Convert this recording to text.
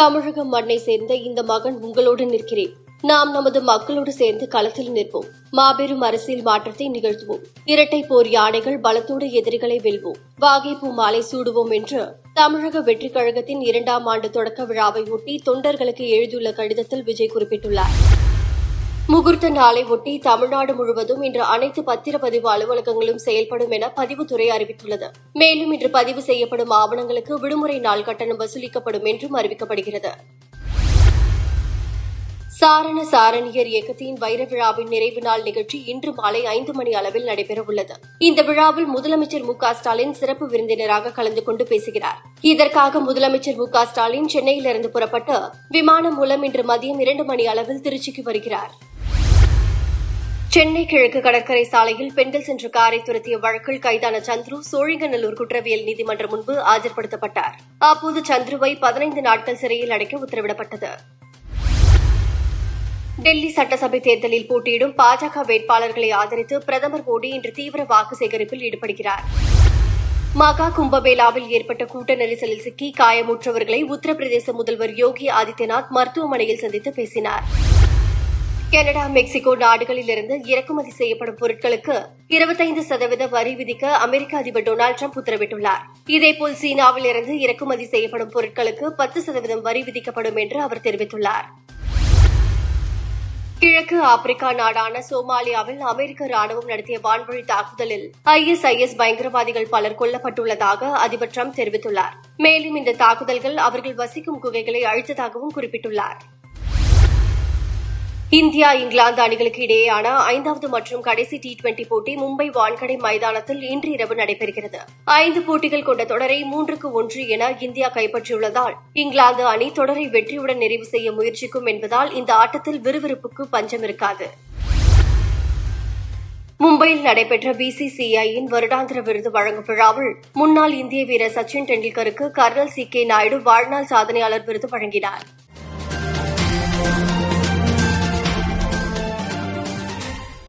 தமிழக மண்ணை சேர்ந்த இந்த மகன் உங்களோடு நிற்கிறேன். நாம் நமது மக்களோடு சேர்ந்து களத்தில் நிற்போம். மாபெரும் அரசியல் மாற்றத்தை நிகழ்த்துவோம். இரட்டை போர் யானைகள் பலத்தோடு எதிரிகளை வெல்வோம். வாகை பூ மாலை சூடுவோம் என்று தமிழக வெற்றிக் கழகத்தின் இரண்டாம் ஆண்டு தொடக்க விழாவை ஒட்டி தொண்டர்களுக்கு எழுதியுள்ள கடிதத்தில் விஜய் குறிப்பிட்டுள்ளார். முகூர்த்த நாளை ஒட்டி தமிழ்நாடு முழுவதும் இன்று அனைத்து பத்திரப்பதிவு அலுவலகங்களும் செயல்படும் என பதிவுத்துறை அறிவித்துள்ளது. மேலும் இன்று பதிவு செய்யப்படும் ஆவணங்களுக்கு விடுமுறை நாள் கட்டணம் வசூலிக்கப்படும் என்றும் அறிவிக்கப்படுகிறது. சாரண சாரணியர் இயக்கத்தின் வைர விழாவின் நிறைவு நாள் நிகழ்ச்சி இன்று மாலை ஐந்து மணி அளவில் நடைபெறவுள்ளது. இந்த விழாவில் முதலமைச்சர் மு ஸ்டாலின் சிறப்பு விருந்தினராக கலந்து கொண்டு பேசுகிறார். இதற்காக முதலமைச்சர் மு ஸ்டாலின் சென்னையிலிருந்து புறப்பட்டு விமானம் மூலம் இன்று மதியம் இரண்டு மணி அளவில் திருச்சிக்கு வருகிறார். சென்னை கிழக்கு கடற்கரை சாலையில் பெண்கள் சென்ற காரை துரத்திய வழக்கில் கைதான சந்துரு சோழிங்கநல்லூர் குற்றவியல் நீதிமன்றம் முன்பு ஆஜர்படுத்தப்பட்டார். அப்போது சந்துருவை பதினைந்து நாட்கள் சிறையில் அடைக்க உத்தரவிடப்பட்டது. டெல்லி சட்டசபை தேர்தலில் போட்டியிடும் பாஜக வேட்பாளர்களை ஆதரித்து பிரதமர் மோடி இன்று தீவிர வாக்கு சேகரிப்பில் ஈடுபடுகிறார். மகா கும்பமேளாவில் ஏற்பட்ட கூட்ட நெரிசலில் சிக்கி காயமுற்றவர்களை உத்தரப்பிரதேச முதல்வர் யோகி ஆதித்யநாத் மருத்துவமனையில் சந்தித்து பேசினார். கனடா மெக்சிகோ நாடுகளிலிருந்து இறக்குமதி செய்யப்படும் பொருட்களுக்கு இருபத்தைந்து சதவீத வரி விதிக்க அமெரிக்க அதிபர் டொனால்டு ட்ரம்ப் உத்தரவிட்டுள்ளார். இதேபோல் சீனாவில் இருந்து இறக்குமதி செய்யப்படும் பொருட்களுக்கு பத்து சதவீதம் வரி விதிக்கப்படும் என்று அவர் தெரிவித்துள்ளார். கிழக்கு ஆப்பிரிக்கா நாடான சோமாலியாவில் அமெரிக்க ராணுவம் நடத்திய வான்வழி தாக்குதலில் ஐஎஸ்ஐஎஸ் பயங்கரவாதிகள் பலர் கொல்லப்பட்டுள்ளதாக அதிபர் ட்ரம்ப் தெரிவித்துள்ளார். மேலும் இந்த தாக்குதல்கள் அவர்கள் வசிக்கும் குகைகளை அழித்ததாகவும் குறிப்பிட்டுள்ளார். இந்தியா இங்கிலாந்து அணிகளுக்கு இடையேயான ஐந்தாவது மற்றும் கடைசி டி டுவெண்டி போட்டி மும்பை வான்கடை மைதானத்தில் இன்று இரவு நடைபெறுகிறது. ஐந்து போட்டிகள் கொண்ட தொடரை மூன்றுக்கு ஒன்று என இந்தியா கைப்பற்றியுள்ளதால் இங்கிலாந்து அணி தொடரை வெற்றியுடன் நிறைவு செய்ய முயற்சிக்கும் என்பதால் இந்த ஆட்டத்தில் விறுவிறுப்புக்கு பஞ்சம் இருக்காது. மும்பையில் நடைபெற்ற பிசிசிஐயின் வருடாந்திர விருது வழங்கும் விழாவில் முன்னாள் இந்திய வீரர் சச்சின் டெண்டுல்கருக்கு கர்னல் சி கே நாயுடு வாழ்நாள் சாதனையாளர் விருது வழங்கினார்.